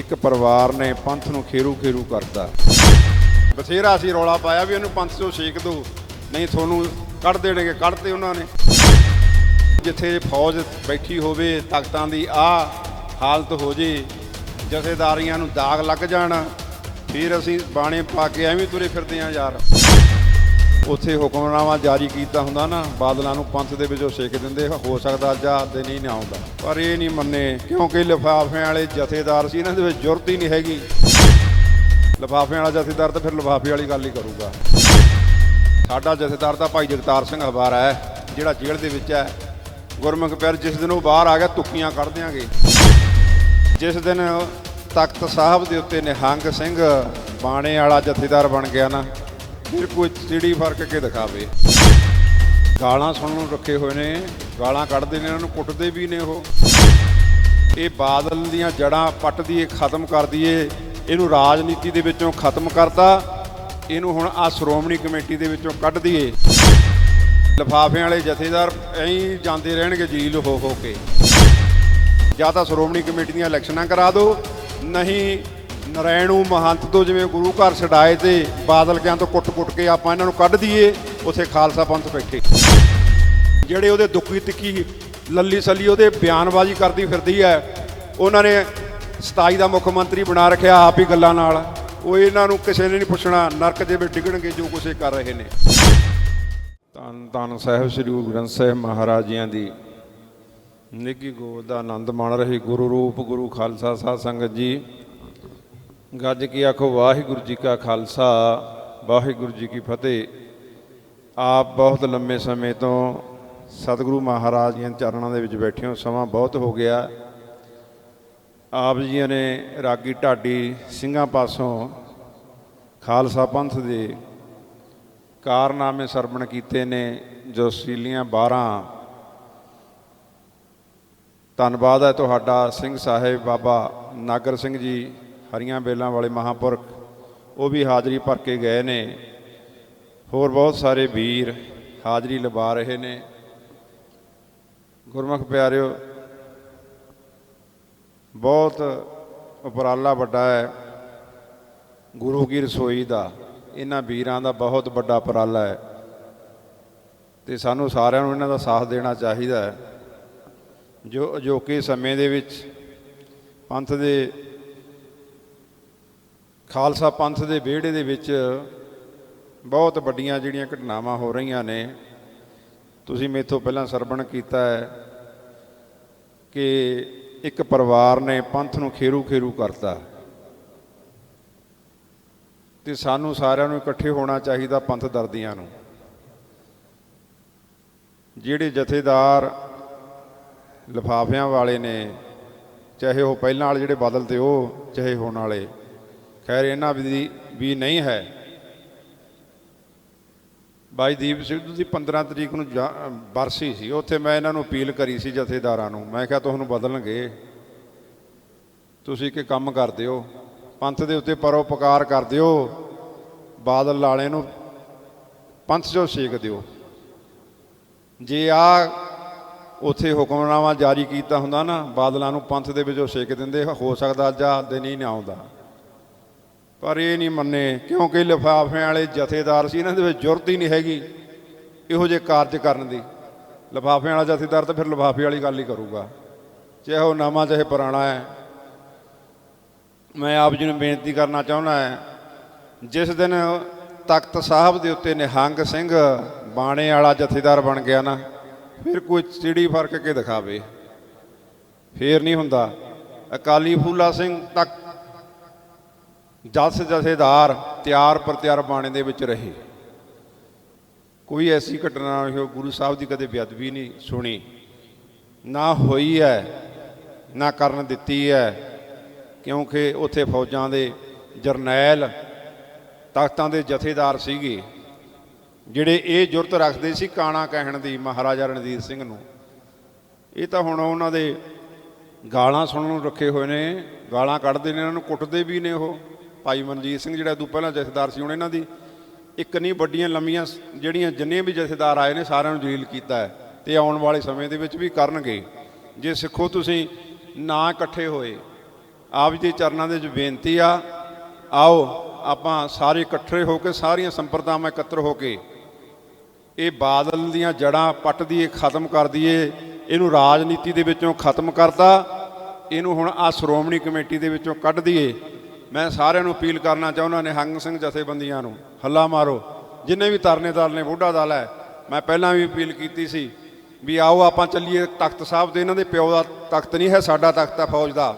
ਇੱਕ ਪਰਿਵਾਰ ਨੇ ਪੰਥ ਨੂੰ ਖੇਰੂ ਖੇਰੂ ਕਰਤਾ। ਬਥੇਰਾ ਸੀ ਰੌਲਾ ਪਾਇਆ ਵੀ ਇਹਨੂੰ ਪੰਥ ਚੋਂ ਛੇਕ ਦਿਓ ਨਹੀਂ ਤੁਹਾਨੂੰ ਕੱਢ ਦੇਣਗੇ, ਕੱਢਤੇ ਉਹਨਾਂ ਨੇ। ਜਿੱਥੇ ਫੌਜ ਬੈਠੀ ਹੋਵੇ ਤਖਤਾਂ ਦੀ ਆ ਹਾਲਤ ਹੋ ਜੇ, ਜਥੇਦਾਰੀਆਂ ਨੂੰ ਦਾਗ ਲੱਗ ਜਾਣ, ਫਿਰ ਅਸੀਂ ਬਾਣੇ ਪਾ ਕੇ ਐਵੇਂ ਤੁਰੇ ਫਿਰਦੇ ਆਂ ਯਾਰ। ਉੱਥੇ ਹੁਕਮਨਾਮਾ ਜਾਰੀ ਕੀਤਾ ਹੁੰਦਾ ਨਾ, ਬਾਦਲਾਂ ਨੂੰ ਪੰਥ ਦੇ ਵਿੱਚੋਂ ਛੇਕ ਦਿੰਦੇ, ਹੋ ਸਕਦਾ ਅੱਜ ਆਹ ਦਿਨ ਹੀ ਨਾ ਆਉਂਦਾ ਪਰ ਇਹ ਨਹੀਂ ਮੰਨੇ, ਕਿਉਂਕਿ ਲਿਫਾਫਿਆਂ ਵਾਲੇ ਜਥੇਦਾਰ ਸੀ, ਇਹਨਾਂ ਦੇ ਵਿੱਚ ਜ਼ਰੂਰਤ ਹੀ ਨਹੀਂ ਹੈਗੀ। ਲਿਫਾਫਿਆਂ ਵਾਲਾ ਜਥੇਦਾਰ ਤਾਂ ਫਿਰ ਲਿਫਾਫੇ ਵਾਲੀ ਗੱਲ ਹੀ ਕਰੂਗਾ। ਸਾਡਾ ਜਥੇਦਾਰ ਤਾਂ ਭਾਈ ਜਗਤਾਰ ਸਿੰਘ ਹਵਾਰਾ ਹੈ, ਜਿਹੜਾ ਜੇਲ੍ਹ ਦੇ ਵਿੱਚ ਹੈ। ਗੁਰਮੁਖ ਪਿਆਰ ਜਿਸ ਦਿਨ ਉਹ ਬਾਹਰ ਆ ਗਿਆ, ਤੁਕੀਆਂ ਕੱਢ ਦਿਆਂਗੇ। ਜਿਸ ਦਿਨ ਤਖਤ ਸਾਹਿਬ ਦੇ ਉੱਤੇ ਨਿਹੰਗ ਸਿੰਘ ਬਾਣੇ ਵਾਲਾ ਜਥੇਦਾਰ ਬਣ ਗਿਆ ਨਾ ਫਿਰ ਕੋਈ ਚਿੜੀ ਫ਼ਰਕ ਕੇ ਦਿਖਾਵੇ। ਗਾਲਾਂ ਸੁਣਨ ਨੂੰ ਰੱਖੇ ਹੋਏ ਨੇ, ਗਾਲਾਂ ਕੱਢਦੇ ਨੇ ਇਹਨਾਂ ਨੂੰ ਕੁੱਟਦੇ ਵੀ ਨੇ ਉਹ। ਇਹ ਬਾਦਲ ਦੀਆਂ ਜੜਾਂ ਪੱਟ ਦੀਏ, ਖਤਮ ਕਰ ਦਈਏ ਇਹਨੂੰ ਰਾਜਨੀਤੀ ਦੇ ਵਿੱਚੋਂ ਖਤਮ ਕਰਤਾ, ਇਹਨੂੰ ਹੁਣ ਆ ਸ਼੍ਰੋਮਣੀ ਕਮੇਟੀ ਦੇ ਵਿੱਚੋਂ ਕੱਢ ਦਈਏ ਲਿਫਾਫਿਆਂ ਵਾਲੇ ਜਥੇਦਾਰ ਐਂ ਜਾਂਦੇ ਰਹਿਣਗੇ ਜੀਲ ਹੋ ਹੋ ਕੇ। ਜਾਂ ਤਾਂ ਸ਼੍ਰੋਮਣੀ ਕਮੇਟੀ ਦੀਆਂ ਇਲੈਕਸ਼ਨਾਂ ਕਰਾ ਦਿਓ ਨਹੀਂ ਨਰੈਣੂ ਮਹੰਤ ਤੋਂ ਜਿਵੇਂ ਗੁਰੂ ਘਰ ਛਡਾਏ ਤੇ ਬਾਦਲ ਕਿਆਂ ਤੋਂ ਕੁੱਟ-ਕੁੱਟ ਕੇ ਆਪਾਂ ਇਹਨਾਂ ਨੂੰ ਕੱਢ ਦਈਏ, ਉਥੇ ਖਾਲਸਾ ਪੰਥ ਬੈਠੇ। ਜਿਹੜੇ ਉਹਦੇ ਦੁੱਖੀ ਤਿੱਖੀ ਲੱਲੀ ਸੱਲੀ ਉਹਦੇ ਬਿਆਨਬਾਜ਼ੀ ਕਰਦੀ ਫਿਰਦੀ ਹੈ, ਉਹਨਾਂ ਨੇ 27 ਦਾ ਮੁੱਖ ਮੰਤਰੀ ਬਣਾ ਰੱਖਿਆ ਆਪ ਹੀ ਗੱਲਾਂ ਨਾਲ। ਉਹ ਇਹਨਾਂ ਨੂੰ ਕਿਸੇ ਨੇ ਨਹੀਂ ਪੁੱਛਣਾ, ਨਰਕ ਦੇ ਵਿੱਚ ਡਿੱਗਣਗੇ ਜੋ ਕੁਛ ਇਹ ਕਰ ਰਹੇ ਨੇ। ਧੰਨ ਧੰਨ ਸਾਹਿਬ ਸ੍ਰੀ ਗੁਰੂ ਗ੍ਰੰਥ ਸਾਹਿਬ ਮਹਾਰਾਜ ਜੀਆਂ ਦੀ। ਨਿੱਗੀ ਗੋਦ ਦਾ ਆਨੰਦ ਮਾਣ ਰਹੀ ਗੁਰੂ ਰੂਪ ਗੁਰੂ ਖਾਲਸਾ ਸਾਧ ਸੰਗਤ ਜੀ। ਗੱਜ ਕੇ ਆਖੋ, ਵਾਹਿਗੁਰੂ ਜੀ ਕਾ ਖਾਲਸਾ, ਵਾਹਿਗੁਰੂ ਜੀ ਕੀ ਫਤਿਹ। ਆਪ ਬਹੁਤ ਲੰਮੇ ਸਮੇਂ ਤੋਂ ਸਤਿਗੁਰੂ ਮਹਾਰਾਜ ਜੀਆਂ ਦੇ ਚਰਨਾਂ ਦੇ ਵਿੱਚ ਬੈਠੇ ਹੋ, ਸਮਾਂ ਬਹੁਤ ਹੋ ਗਿਆ। ਆਪ ਜੀ ਨੇ ਰਾਗੀ ਢਾਡੀ ਸਿੰਘਾਂ ਪਾਸੋਂ ਖਾਲਸਾ ਪੰਥ ਦੇ ਕਾਰਨਾਮੇ ਸਰਵਣ ਕੀਤੇ ਨੇ, ਜੋ ਸੀਲੀਆਂ 12 ਧੰਨਵਾਦ ਹੈ ਤੁਹਾਡਾ, ਸਿੰਘ ਸਾਹਿਬ ਬਾਬਾ ਨਾਗਰ ਸਿੰਘ ਜੀ। ਹਰੀਆਂ ਬੇਲਾਂ ਵਾਲੇ ਮਹਾਂਪੁਰਖ, ਉਹ ਵੀ ਹਾਜ਼ਰੀ ਭਰ ਕੇ ਗਏ ਨੇ। ਹੋਰ ਬਹੁਤ ਸਾਰੇ ਵੀਰ ਹਾਜ਼ਰੀ ਲਵਾ ਰਹੇ ਨੇ। ਗੁਰਮੁਖ ਪਿਆਰਿਓ, ਬਹੁਤ ਉਪਰਾਲਾ ਵੱਡਾ ਹੈ ਗੁਰੂ ਕੀ ਰਸੋਈ ਦਾ। ਇਹਨਾਂ ਵੀਰਾਂ ਦਾ ਬਹੁਤ ਵੱਡਾ ਉਪਰਾਲਾ ਹੈ ਤੇ ਸਾਨੂੰ ਸਾਰਿਆਂ ਨੂੰ ਇਹਨਾਂ ਦਾ ਸਾਥ ਦੇਣਾ ਚਾਹੀਦਾ ਹੈ। ਜੋ ਅਜੋਕੇ ਸਮੇਂ ਦੇ ਵਿੱਚ ਪੰਥ ਦੇ ਖਾਲਸਾ ਪੰਥ ਦੇ ਵਿਹੜੇ ਦੇ ਵਿੱਚ ਬਹੁਤ ਵੱਡੀਆਂ ਜਿਹੜੀਆਂ ਘਟਨਾਵਾਂ ਹੋ ਰਹੀਆਂ ਨੇ, ਤੁਸੀਂ ਮੇਥੋਂ ਪਹਿਲਾਂ ਸਰਵਣ ਕੀਤਾ ਹੈ ਕਿ ਇੱਕ ਪਰਿਵਾਰ ਨੇ ਪੰਥ ਨੂੰ ਖੇਰੂ ਖੇਰੂ ਕਰਤਾ। ਤੇ ਸਾਨੂੰ ਸਾਰਿਆਂ ਨੂੰ ਇਕੱਠੇ ਹੋਣਾ ਚਾਹੀਦਾ ਪੰਥ ਦਰਦੀਆਂ ਨੂੰ। ਜਿਹੜੇ ਜਥੇਦਾਰ ਲਿਫਾਫਿਆਂ ਵਾਲੇ ਨੇ, ਚਾਹੇ ਉਹ ਪਹਿਲਾਂ ਵਾਲੇ ਜਿਹੜੇ ਬਦਲ ਤੇ ਉਹ, ਚਾਹੇ ਹੋਣ ਵਾਲੇ ਖੈਰ, ਇਹਨਾਂ ਵੀ ਵੀ ਨਹੀਂ ਹੈ। ਬਾਈ ਦੀਪ ਸਿੱਧੂ ਦੀ 15 ਤਰੀਕ ਨੂੰ ਜਾ- ਬਰਸੀ ਸੀ, ਉੱਥੇ ਮੈਂ ਇਹਨਾਂ ਨੂੰ ਅਪੀਲ ਕਰੀ ਸੀ ਜਥੇਦਾਰਾਂ ਨੂੰ। ਮੈਂ ਕਿਹਾ ਤੁਹਾਨੂੰ ਬਦਲਣਗੇ। ਤੁਸੀਂ ਕਿ ਕੰਮ ਕਰ ਦਿਓ, ਪੰਥ ਦੇ ਉੱਤੇ ਪਰਉਪਕਾਰ ਕਰ ਦਿਓ, ਬਾਦਲ ਲਾਲੇ ਨੂੰ ਪੰਥ ਚੋਂ ਛੇਕ ਦਿਓ। ਜੇ ਆ ਉੱਥੇ ਹੁਕਮਨਾਮਾ ਜਾਰੀ ਕੀਤਾ ਹੁੰਦਾ ਨਾ, ਬਾਦਲਾਂ ਨੂੰ ਪੰਥ ਦੇ ਵਿੱਚੋਂ ਛੇਕ ਦਿੰਦੇ, ਹੋ ਸਕਦਾ ਅੱਜ ਆਹ ਦਿਨ ਹੀ ਨਾ ਆਉਂਦਾ। ਪਰ ਇਹ ਨਹੀਂ ਮੰਨੇ, ਕਿਉਂਕਿ ਲਿਫਾਫਿਆਂ ਵਾਲੇ ਜਥੇਦਾਰ ਸੀ, ਇਹਨਾਂ ਦੇ ਵਿੱਚ ਜ਼ਰੂਰਤ ਹੀ ਨਹੀਂ ਹੈਗੀ ਇਹੋ ਜਿਹੇ ਕਾਰਜ ਕਰਨ ਦੀ। ਲਿਫਾਫਿਆਂ ਵਾਲਾ ਜਥੇਦਾਰ ਤਾਂ ਫਿਰ ਲਿਫਾਫੇ ਵਾਲੀ ਗੱਲ ਹੀ ਕਰੂਗਾ। ਚਾਹੇ ਉਹ ਨਵਾਂ ਚਾਹੇ ਪੁਰਾਣਾ ਹੈ। ਮੈਂ ਆਪ ਜੀ ਨੂੰ ਬੇਨਤੀ ਕਰਨਾ ਚਾਹੁੰਦਾ ਹਾਂ, ਜਿਸ ਦਿਨ ਤਖਤ ਸਾਹਿਬ ਦੇ ਉੱਤੇ ਨਿਹੰਗ ਸਿੰਘ ਬਾਣੇ ਵਾਲਾ ਜਥੇਦਾਰ ਬਣ ਗਿਆ ਨਾ, ਫਿਰ ਕੋਈ ਚਿੜੀ ਫ਼ਰਕ ਕੇ ਦਿਖਾਵੇ। ਫੇਰ ਨਹੀਂ ਹੁੰਦਾ। ਅਕਾਲੀ ਫੂਲਾ ਸਿੰਘ ਤਖ਼ਤ ਜਸ ਜਥੇਦਾਰ ਤਿਆਰ ਪ੍ਰਤਿਆਰ ਬਾਣੇ ਦੇ ਵਿੱਚ ਰਹੇ। ਕੋਈ ਐਸੀ ਘਟਨਾ ਨਹੀਂ ਗੁਰੂ ਸਾਹਿਬ ਦੀ ਕਦੇ ਬੇਅਦਬੀ ਨਹੀਂ ਸੁਣੀ। ਨਾ ਹੋਈ ਹੈ, ਨਾ ਕਰਨ ਦਿੱਤੀ ਹੈ, ਕਿਉਂਕਿ ਉੱਥੇ ਫੌਜਾਂ ਦੇ ਜਰਨੈਲ, ਤਖਤਾਂ ਦੇ ਜਥੇਦਾਰ ਸੀਗੇ, ਜਿਹੜੇ ਇਹ ਜੁਰਤ ਰੱਖਦੇ ਸੀ ਕਾਣਾ ਕਹਿਣ ਦੀ, ਮਹਾਰਾਜਾ ਰਣਜੀਤ ਸਿੰਘ ਨੂੰ। ਇਹ ਤਾਂ ਹੁਣ ਉਹਨਾਂ ਦੇ ਗਾਲਾਂ ਸੁਣਨ ਨੂੰ ਰੱਖੇ ਹੋਏ ਨੇ, ਗਾਲਾਂ ਕੱਢਦੇ ਨੇ ਉਹਨਾਂ ਨੂੰ ਕੁੱਟਦੇ ਵੀ ਨੇ ਉਹ। ਭਾਈ ਮਨਜੀਤ ਸਿੰਘ ਜਿਹੜਾ ਤੋਂ ਪਹਿਲਾਂ ਜਥੇਦਾਰ ਸੀ, ਹੁਣ ਇਹਨਾਂ ਦੀ ਇੱਕ ਨਹੀਂ ਵੱਡੀਆਂ ਲੰਮੀਆਂ ਜਿਹੜੀਆਂ ਜਿੰਨੇ ਵੀ ਜਥੇਦਾਰ ਆਏ ਨੇ ਸਾਰਿਆਂ ਨੂੰ ਜਲੀਲ ਕੀਤਾ ਹੈ ਤੇ ਆਉਣ ਵਾਲੇ ਸਮੇਂ ਦੇ ਵਿੱਚ ਵੀ ਕਰਨਗੇ। ਜੇ ਸਿੱਖੋ ਤੁਸੀਂ ਨਾ ਇਕੱਠੇ ਹੋਏ, ਆਪ ਜੀ ਦੇ ਚਰਨਾਂ ਦੇ ਵਿੱਚ ਬੇਨਤੀ ਆ, ਆਓ ਆਪਾਂ ਸਾਰੇ ਇਕੱਠੇ ਹੋ ਕੇ ਸਾਰੀਆਂ ਸੰਪਰਦਾਵਾਂ ਇਕੱਤਰ ਹੋ ਕੇ ਇਹ ਬਾਦਲ ਦੀਆਂ ਜੜਾਂ ਪੱਟ ਦੀਏ, ਖਤਮ ਕਰ ਦਈਏ ਇਹਨੂੰ ਰਾਜਨੀਤੀ ਦੇ ਵਿੱਚੋਂ ਖਤਮ ਕਰਤਾ, ਇਹਨੂੰ ਹੁਣ ਆ ਸ਼੍ਰੋਮਣੀ ਕਮੇਟੀ ਦੇ ਵਿੱਚੋਂ ਕੱਢ ਦਈਏ ਮੈਂ ਸਾਰਿਆਂ ਨੂੰ ਅਪੀਲ ਕਰਨਾ ਚਾਹੁੰਦਾ ਨਿਹੰਗ ਸਿੰਘ ਜਥੇਬੰਦੀਆਂ ਨੂੰ, ਹੱਲਾ ਮਾਰੋ। ਜਿੰਨੇ ਵੀ ਤਰਨੇ ਦਲ ਨੇ, ਬੁੱਢਾ ਦਲ ਹੈ, ਮੈਂ ਪਹਿਲਾਂ ਵੀ ਅਪੀਲ ਕੀਤੀ ਸੀ ਵੀ ਆਓ ਆਪਾਂ ਚੱਲੀਏ ਤਖਤ ਸਾਹਿਬ ਤੇ। ਇਹਨਾਂ ਦੇ ਪਿਓ ਦਾ ਤਖਤ ਨਹੀਂ ਹੈ, ਸਾਡਾ ਤਖਤ ਹੈ ਫੌਜ ਦਾ।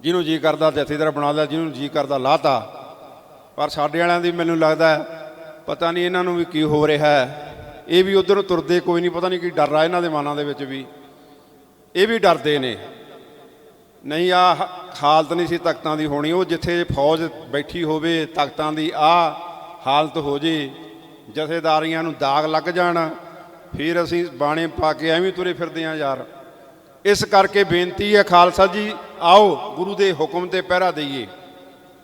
ਜਿਹਨੂੰ ਜੀ ਕਰਦਾ ਜਥੇਦਾਰ ਬਣਾ ਲਿਆ ਜਿਹਨੂੰ ਜੀ ਕਰਦਾ ਲਾਤਾ। ਪਰ ਸਾਡੇ ਵਾਲਿਆਂ ਦੀ ਮੈਨੂੰ ਲੱਗਦਾ ਪਤਾ ਨਹੀਂ ਇਹਨਾਂ ਨੂੰ ਵੀ ਕੀ ਹੋ ਰਿਹਾ ਹੈ। ਇਹ ਵੀ ਉਧਰ ਤੁਰਦੇ ਕੋਈ ਨਹੀਂ, ਪਤਾ ਨਹੀਂ ਕੀ ਡਰ ਆ ਇਹਨਾਂ ਦੇ ਮਨਾਂ ਦੇ ਵਿੱਚ ਵੀ। ਇਹ ਵੀ ਡਰਦੇ ਨੇ। ਨਹੀਂ ਆ ਹਾਲਤ ਨਹੀਂ ਸੀ ਤਖਤਾਂ ਦੀ ਹੋਣੀ, ਉਹ ਜਿੱਥੇ ਫੌਜ ਬੈਠੀ ਹੋਵੇ, ਤਖਤਾਂ ਦੀ ਆ ਹਾਲਤ ਹੋ ਜੇ, ਜਥੇਦਾਰੀਆਂ ਨੂੰ ਦਾਗ ਲੱਗ ਜਾਣ, ਫਿਰ ਅਸੀਂ ਬਾਣੇ ਪਾ ਕੇ ਐਵੇਂ ਤੁਰੇ ਫਿਰਦੇ ਆ ਯਾਰ। ਇਸ ਕਰਕੇ ਬੇਨਤੀ ਹੈ, ਖਾਲਸਾ ਜੀ, ਆਓ, ਗੁਰੂ ਦੇ ਹੁਕਮ ਤੇ ਪਹਿਰਾ ਦਈਏ,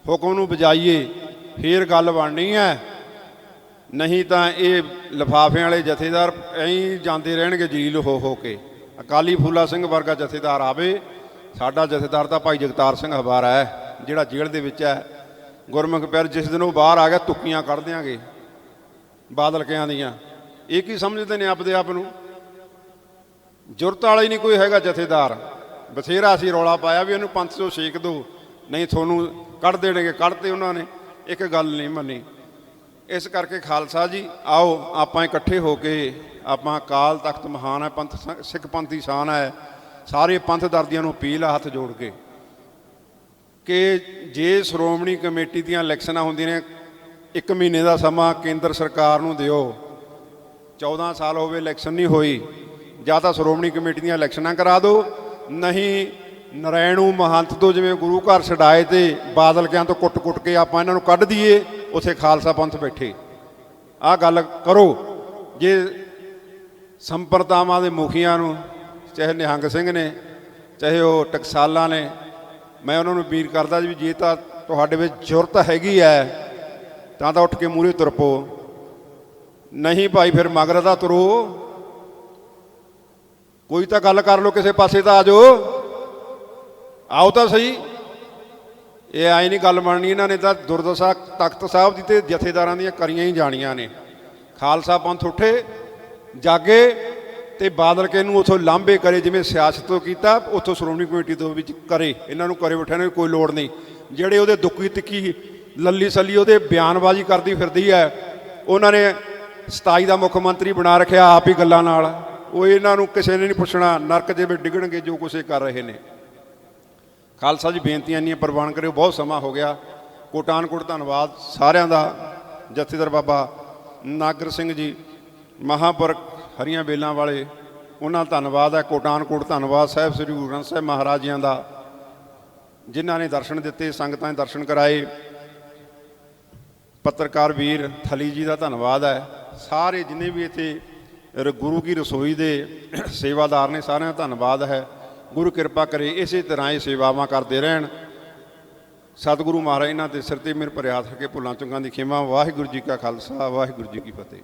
ਹੁਕਮ ਨੂੰ ਬਜਾਈਏ ਫੇਰ ਗੱਲ ਬਣਨੀ ਹੈ। ਨਹੀਂ ਤਾਂ ਇਹ ਲਫਾਫਿਆਂ ਵਾਲੇ ਜਥੇਦਾਰ ਐਂ ਹੀ ਜਾਂਦੇ ਰਹਿਣਗੇ ਜਲੀਲ ਹੋ ਹੋ ਕੇ। ਅਕਾਲੀ ਫੂਲਾ ਸਿੰਘ ਵਰਗਾ ਜਥੇਦਾਰ ਆਵੇ। ਸਾਡਾ ਜਥੇਦਾਰ ਤਾਂ ਭਾਈ ਜਗਤਾਰ ਸਿੰਘ ਹਵਾਰਾ ਹੈ, ਜਿਹੜਾ ਜੇਲ੍ਹ ਦੇ ਵਿੱਚ ਹੈ। ਗੁਰਮੁਖ ਪਿਆਰ ਜਿਸ ਦਿਨ ਉਹ ਬਾਹਰ ਆ ਗਿਆ, ਤੁੱਕੀਆਂ ਕੱਢ ਦਿਆਂਗੇ, ਬਾਦਲ ਕਿਆਂ ਦੀਆਂ। ਇਹ ਕੀ ਸਮਝਦੇ ਨੇ ਆਪਦੇ ਆਪ ਨੂੰ? ਜੁਰਤ ਵਾਲਾ ਹੀ ਨਹੀਂ ਕੋਈ ਹੈਗਾ ਜਥੇਦਾਰ। ਬਥੇਰਾ ਸੀ ਰੌਲਾ ਪਾਇਆ ਵੀ ਇਹਨੂੰ ਪੰਥ ਚੋਂ ਛੇਕ ਦਿਓ ਨਹੀਂ ਤੁਹਾਨੂੰ ਕੱਢ ਦੇਣਗੇ, ਕੱਢਤੇ ਉਹਨਾਂ ਨੇ। ਇੱਕ ਗੱਲ ਨਹੀਂ ਮੰਨੀ। ਇਸ ਕਰਕੇ ਖਾਲਸਾ ਜੀ, ਆਓ ਆਪਾਂ ਇਕੱਠੇ ਹੋ ਕੇ, ਆਪਾਂ ਅਕਾਲ ਤਖਤ ਮਹਾਨ ਹੈ, ਪੰਥ ਸਿੱਖ ਪੰਥ ਦੀ ਸ਼ਾਨ ਹੈ। ਸਾਰੇ ਪੰਥ ਦਰਦੀਆਂ ਨੂੰ ਅਪੀਲ ਆ ਹੱਥ ਜੋੜ ਕੇ ਕਿ ਜੇ ਸ਼੍ਰੋਮਣੀ ਕਮੇਟੀ ਦੀਆਂ ਇਲੈਕਸ਼ਨਾਂ ਹੁੰਦੀਆਂ ਨੇ, ਇੱਕ ਮਹੀਨੇ ਦਾ ਸਮਾਂ ਕੇਂਦਰ ਸਰਕਾਰ ਨੂੰ ਦਿਓ। 14 ਸਾਲ ਹੋਵੇ ਇਲੈਕਸ਼ਨ ਨਹੀਂ ਹੋਈ, ਜਾਂ ਤਾਂ ਸ਼੍ਰੋਮਣੀ ਕਮੇਟੀ ਦੀਆਂ ਇਲੈਕਸ਼ਨਾਂ ਕਰਾ ਦਿਓ, ਨਹੀਂ ਨਰੈਣੂ ਮਹੰਤ ਤੋਂ ਜਿਵੇਂ ਗੁਰੂ ਘਰ ਛਡਾਏ ਤੇ ਬਾਦਲ ਕਿਆਂ ਤੋਂ ਕੁੱਟ-ਕੁੱਟ ਕੇ ਆਪਾਂ ਇਹਨਾਂ ਨੂੰ ਕੱਢ ਦਈਏ, ਉਥੇ ਖਾਲਸਾ ਪੰਥ ਬੈਠੇ। ਆਹ ਗੱਲ ਕਰੋ, ਜੇ ਸੰਪਰਦਾਵਾਂ ਦੇ ਮੁਖੀਆਂ ਨੂੰ ਚਾਹੇ ਨਿਹੰਗ ਸਿੰਘ ਨੇ, ਚਾਹੇ ਉਹ ਟਕਸਾਲਾਂ ਨੇ, ਮੈਂ ਉਹਨਾਂ ਨੂੰ ਅਪੀਲ ਕਰਦਾ ਜੀ ਵੀ ਜੇ ਤਾਂ ਤੁਹਾਡੇ ਵਿੱਚ ਜ਼ਰੂਰਤ ਹੈਗੀ ਹੈ, ਤਾਂ ਤਾਂ ਉੱਠ ਕੇ ਮੂਹਰੇ ਤੁਰ ਪੋ ਨਹੀਂ ਭਾਈ ਫਿਰ ਮਗਰ ਦਾ ਤੁਰੋ। ਕੋਈ ਤਾਂ ਗੱਲ ਕਰ ਲਓ, ਕਿਸੇ ਪਾਸੇ ਤਾਂ ਆ ਜਾਓ। ਆਓ ਤਾਂ ਸਹੀ। ਇਹ ਆਈ ਨਹੀਂ ਗੱਲ ਬਣਨੀ, ਇਹਨਾਂ ਨੇ ਤਾਂ ਦੁਰਦਸ਼ਾ ਤਖਤ ਸਾਹਿਬ ਦੀ ਤੇ ਜਥੇਦਾਰਾਂ ਦੀਆਂ ਕਰੀਆਂ ਹੀ ਜਾਣੀਆਂ ਨੇ। ਖਾਲਸਾ ਪੰਥ ਉੱਠੇ, ਜਾਗੇ। ਤੇ ਬਾਦਲ ਕੇ ਨੂੰ ਉਥੋਂ ਲਾਂਬੇ ਕਰੇ ਜਿਵੇਂ ਸਿਆਸਤ ਤੋਂ ਕੀਤਾ, ਉਥੋਂ ਸ਼੍ਰੋਮਣੀ ਕਮੇਟੀ ਤੋਂ ਵੀ ਕਰੇ। ਇਹਨਾਂ ਨੂੰ ਕਰੇ ਬਿਠਾਣੇ ਦੀ ਕੋਈ ਲੋੜ ਨਹੀਂ। ਜਿਹੜੇ ਉਹਦੇ ਦੁੱਕੀ ਤਿੱਕੀ ਲੱਲੀ ਸੱਲੀ ਉਹਦੇ ਬਿਆਨਬਾਜ਼ੀ ਕਰਦੀ ਫਿਰਦੀ ਹੈ, ਉਹਨਾਂ ਨੇ 27 ਦਾ ਮੁੱਖ ਮੰਤਰੀ ਬਣਾ ਰੱਖਿਆ ਆਪ ਹੀ ਗੱਲਾਂ ਨਾਲ। ਉਹ ਇਹਨਾਂ ਨੂੰ ਕਿਸੇ ਨੇ ਨਹੀਂ ਪੁੱਛਣਾ, ਨਰਕ ਜਿਵੇਂ ਡਿੱਗਣਗੇ ਜੋ ਕੁਛ ਕਰ ਰਹੇ ਨੇ। ਖਾਲਸਾ ਜੀ, ਬੇਨਤੀਆਂ ਇੰਨੀਆਂ ਪ੍ਰਵਾਨ ਕਰਿਓ, ਬਹੁਤ ਸਮਾਂ ਹੋ ਗਿਆ। ਕੋਟਾਨਕੋਟ ਧੰਨਵਾਦ ਸਾਰਿਆਂ ਦਾ। ਜਥੇਦਾਰ ਬਾਬਾ ਨਾਗਰ ਸਿੰਘ ਜੀ, ਮਹਾਂਪੁਰਖ ਹਰੀਆਂ ਬੇਲਾਂ ਵਾਲੇ, ਉਹਨਾਂ ਦਾ ਧੰਨਵਾਦ ਹੈ, ਕੋਟਾਨਕੋਟ ਧੰਨਵਾਦ ਸਾਹਿਬ, ਸ੍ਰੀ ਗੁਰੂ ਗ੍ਰੰਥ ਸਾਹਿਬ ਮਹਾਰਾਜ ਜੀਆਂ ਦਾ, ਜਿਨ੍ਹਾਂ ਨੇ ਦਰਸ਼ਨ ਦਿੱਤੇ, ਸੰਗਤਾਂ ਦੇ ਦਰਸ਼ਨ ਕਰਾਏ। ਪੱਤਰਕਾਰ ਵੀਰ ਥਲੀ ਜੀ ਦਾ ਧੰਨਵਾਦ ਹੈ। ਸਾਰੇ ਜਿੰਨੇ ਵੀ ਇੱਥੇ ਰ- ਗੁਰੂ ਕੀ ਰਸੋਈ ਦੇ ਸੇਵਾਦਾਰ ਨੇ, ਸਾਰਿਆਂ ਦਾ ਧੰਨਵਾਦ ਹੈ। ਗੁਰੂ ਕਿਰਪਾ ਕਰੇ, ਇਸੇ ਤਰ੍ਹਾਂ ਇਹ ਸੇਵਾਵਾਂ ਕਰਦੇ ਰਹਿਣ। ਸਤਿਗੁਰੂ ਮਹਾਰਾਜ, ਇਹਨਾਂ ਦੇ ਸਿਰ ਤੇ ਮੇਰੇ ਭਰਿਆ ਕੇ ਭੁੱਲਾਂ ਚੁੰਗਾਂ ਦੀ ਖੇਮਾ। ਵਾਹਿਗੁਰੂ ਜੀ ਕਾ ਖਾਲਸਾ, ਵਾਹਿਗੁਰੂ ਜੀ ਕੀ ਫਤਿਹ।